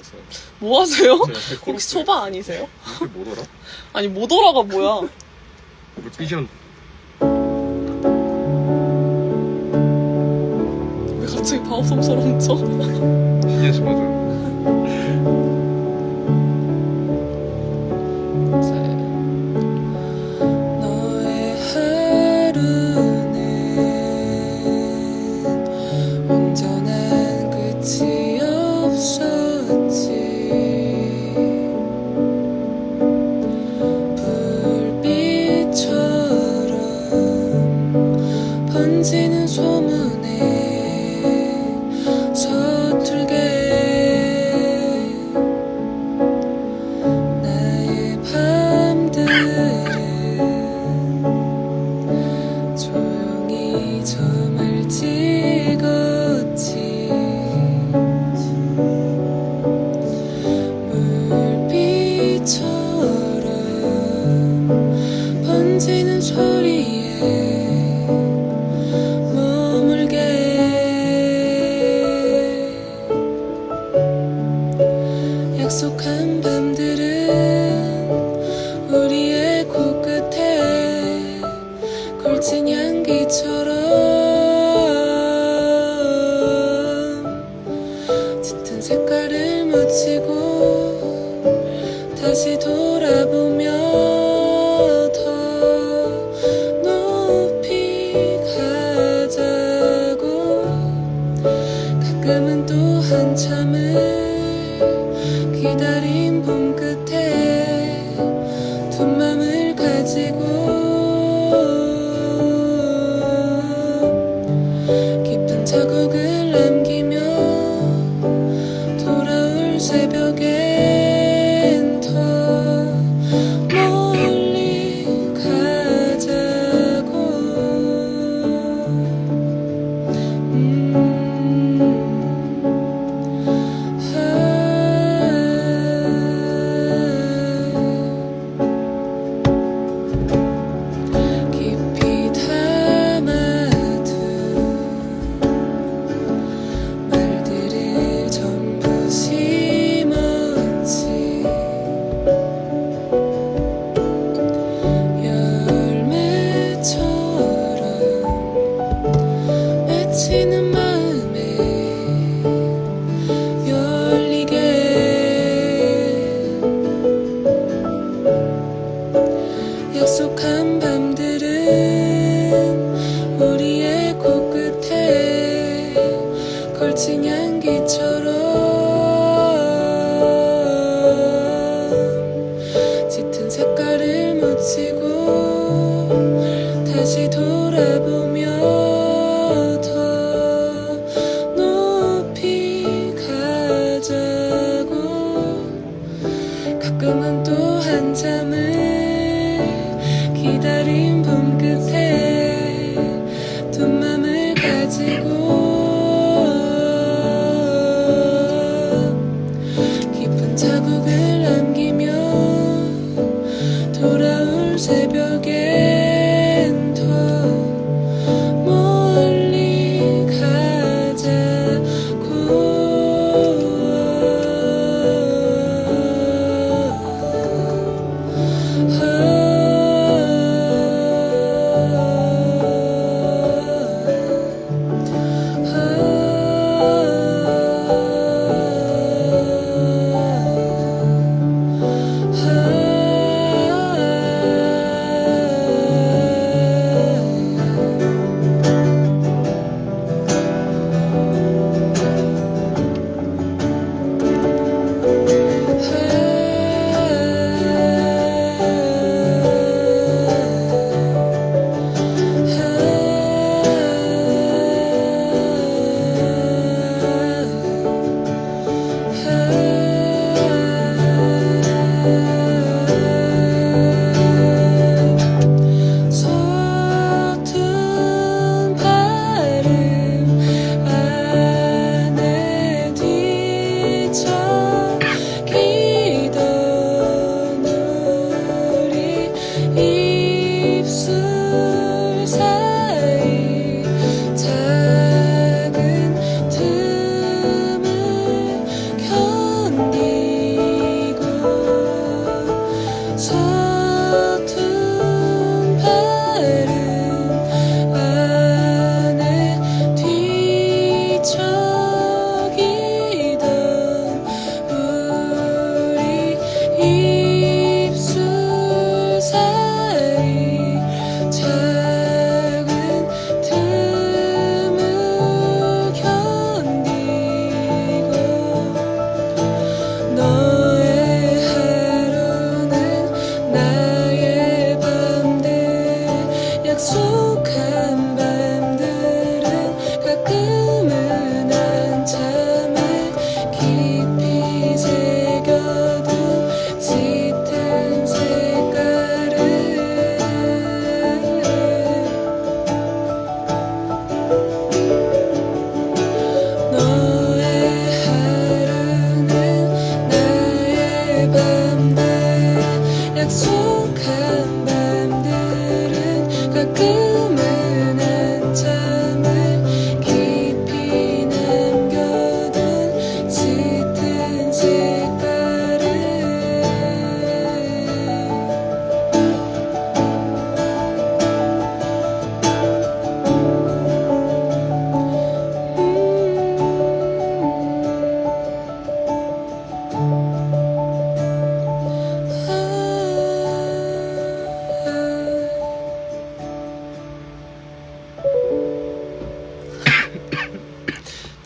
있어서 뭐 하세요? 제가 제 혹시 초바 아니세요? 이게 뭐더라? 아니 모더라가 뭐야? 비전 왜 갑자기 바오섬처럼 쳐? TS 맞아 너 점을 찍었지. 물빛처럼 번지는 소리에 머물게. 약속한 묻히고 다시 돌아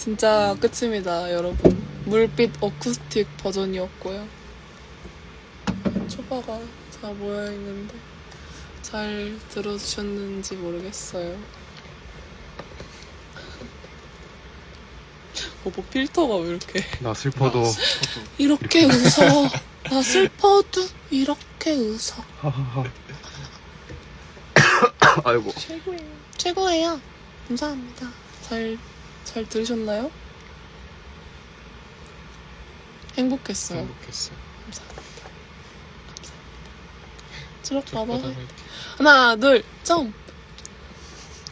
진짜 끝입니다, 여러분. 물빛 어쿠스틱 버전이었고요. 초바가 다 모여 있는데 잘 들어주셨는지 모르겠어요. 어, 뭐 필터가 왜 이렇게 나 슬퍼도. 이렇게. 웃어. 나 슬퍼도 이렇게 웃어. 하하하. 아이고. 최고예요. 최고예요. 감사합니다. 잘 잘 들으셨나요? 행복했어요. 행복했어요. 감사합니다. 쭉 봐봐. 받아갈게. 하나 둘 점.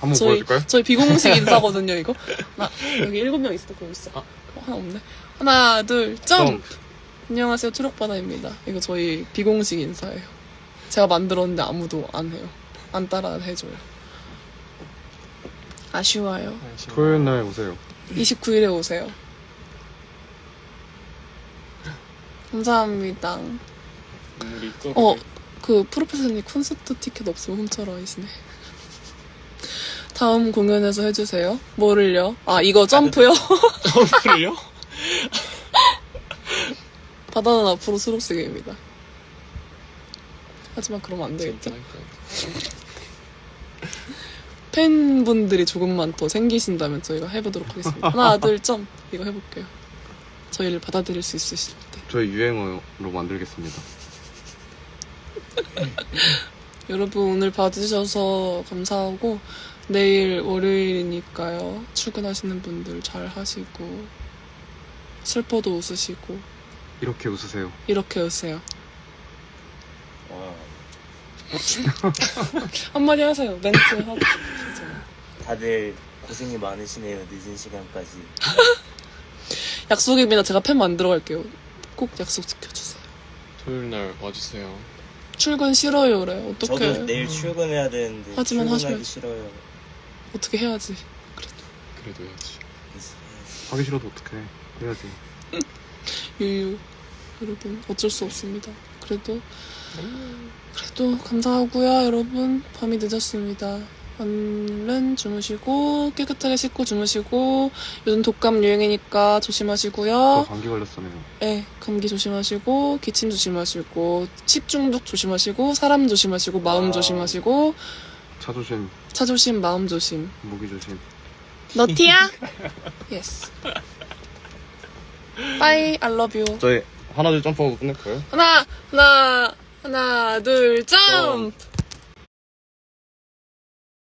한번 저희 보여줄까요? 저희 비공식 인사거든요 이거. 나 여기 일곱 명 있을 거고 있어. 아. 어, 하나 없네. 하나 둘 점. 점. 안녕하세요 트럭바다입니다. 이거 저희 비공식 인사예요. 제가 만들었는데 아무도 안 해요. 안 따라 해줘요 아쉬워요 아쉬워. 토요일 날 오세요 29일에 오세요 감사합니다 또. 어 그 프로페서님 콘서트 티켓 없으면 훔쳐라 하시네 다음 공연에서 해주세요 뭐를요? 아 이거 점프요? 점프를요? 바다는 앞으로 수록쓰기입니다. 하지만 그러면 안 되겠죠? 팬분들이 조금만 더 생기신다면 저희가 해보도록 하겠습니다. 하나, 둘, 점. 이거 해볼게요. 저희를 받아들일 수 있으실 때. 저희 유행어로 만들겠습니다 여러분 오늘 봐주셔서 감사하고 내일 월요일이니까요. 출근하시는 분들 잘 하시고 슬퍼도 웃으시고 이렇게 웃으세요 이렇게 웃으세요. 와, 한마디 하세요. 멘트 하고 싶으시잖아요. 다들 고생이 많으시네요. 늦은 시간까지. 약속입니다. 제가 팬 만들어 갈게요. 꼭 약속 지켜주세요. 토요일 날 와주세요. 출근 싫어요래. 어떻게 저도 내일 출근해야 되는데 하지만 출근하기 하셔야지. 싫어요. 어떻게 해야지. 그래도 해야지. 하기 싫어도 어떡해 해야지 유유 여러분 어쩔 수 없습니다. 그래도 그래도 감사하고요 여러분 밤이 늦었습니다. 얼른 주무시고 깨끗하게 씻고 주무시고 요즘 독감 유행이니까 저 조심하시고요. 감기 걸렸잖아요 네 감기 조심하시고 기침 조심하시고 식중독 조심하시고 사람 조심하시고 마음 아. 조심하시고 차 조심 차 조심 마음 조심. 무기 조심 너티야? 예스. 빠이 I love you. 저희 하나 둘 점프하고 끝낼까요? 하나 하나 하나 둘 점프